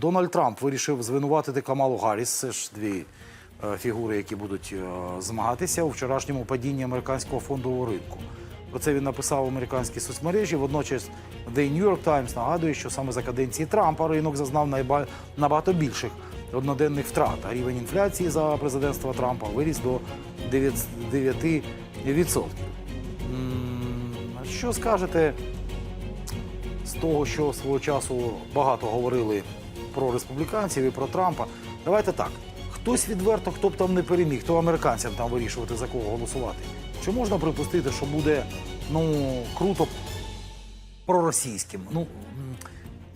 Дональд Трамп вирішив звинуватити Камалу Гарріс. Це ж дві е, фігури, які будуть е, змагатися у вчорашньому падінні американського фондового ринку. Про це він написав в американській соцмережі. Водночас The New York Times нагадує, що саме за каденції Трампа ринок зазнав найба- набагато більших одноденних втрат. А рівень інфляції за президентства Трампа виріс до 9 9%. Що скажете з того, що свого часу багато говорили про республіканців і про Трампа. Давайте так. Хтось відверто, хто б там не переміг, то американцям там вирішувати за кого голосувати. Чи можна припустити, що буде ну круто проросійським? Ну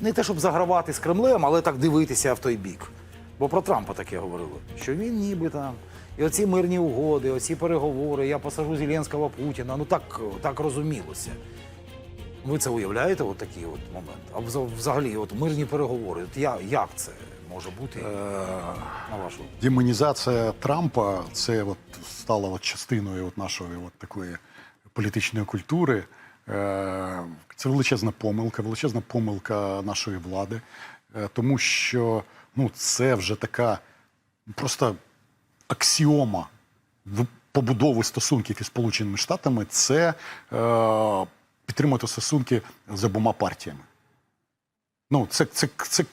не те, щоб загравати з Кремлем, але так дивитися в той бік. Бо про Трампа таке говорили, що він ніби там. І оці мирні угоди, оці переговори, я посажу Зеленського Путіна. Ну так, так розумілося. Ви це уявляєте, от такий от момент? А взагалі, от мирні переговори, от я, як це може бути на вашу? Демонізація Трампа це от стала от частиною от нашої от такої політичної культури. Е, Це величезна помилка, величезна помилка нашої влади, Е, тому що ну, це вже така просто аксіома в- побудови стосунків із Сполученими Штатами це е, підтримувати стосунки з обома партіями. Ну, це, це, це,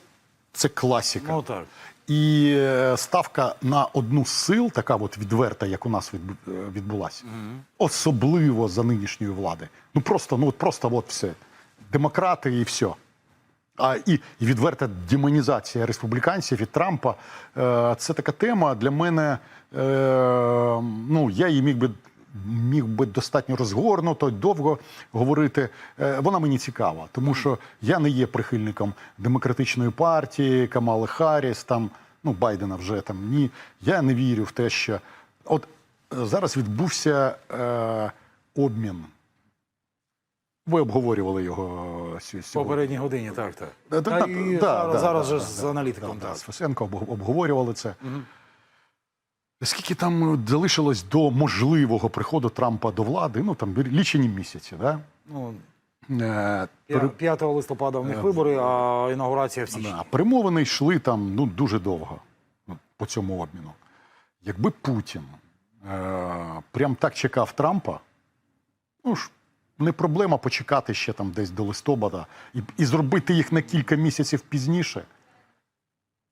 це класіка. Ну так. І е, ставка на одну з сил, така от відверта, як у нас е, відбулася, особливо за нинішньої влади. Ну просто, ну от просто от все. Демократи і все. А і, і відверта демонізація республіканців і Трампа е, це така тема для мене. Е, ну, я її міг би міг би достатньо розгорнуто, довго говорити. Е, вона мені цікава, тому що я не є прихильником демократичної партії, Камали Харріс, там ну Байдена вже там ні. Я не вірю в те, що от е, зараз відбувся е, обмін. Ви обговорювали його е, сьогодні. попередній годині, так, так. Да, Та да, і да, зараз, да, зараз да, же да, з аналітиком. Да, так. з Фесенко обг- обговорювали це. Скільки там е, залишилось до можливого приходу Трампа до влади? Ну там лічені місяці, да? Ну, Е, п'я- пере- 5 листопада в них вибори, а інаугурація в січні. перемовини йшли там ну, дуже довго ну, по цьому обміну. Якби Путін е, прям так чекав Трампа, ну ж не проблема почекати ще там десь до листопада і, і зробити їх на кілька місяців пізніше.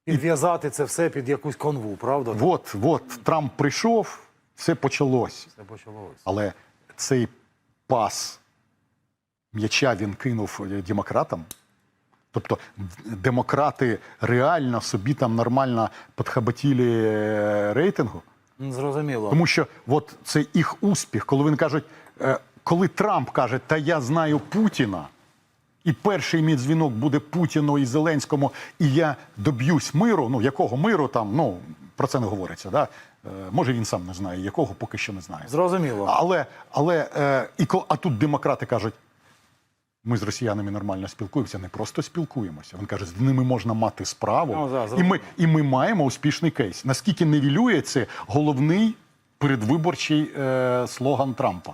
Підв'язати це все під якусь конву, правда? От, от Трамп прийшов, все почалось. Це почалося. Але цей пас м'яча він кинув е, демократам. Тобто демократи реально собі там нормально підхабатіли е, рейтингу. Зрозуміло. Тому що от це їх успіх, коли вони кажуть, е, коли Трамп каже, та я знаю Путіна, і перший мій дзвінок буде Путіну і Зеленському, і я доб'юсь миру. Ну якого миру там? Ну про це не говориться. Да? Е, може він сам не знає, якого поки що не знає. Зрозуміло. Але, але е, і а тут демократи кажуть. Ми з росіянами нормально спілкуємося, не просто спілкуємося. Він каже, з ними можна мати справу, Ну, да, і, ми, і ми маємо успішний кейс. Наскільки невілює це головний передвиборчий е, слоган Трампа?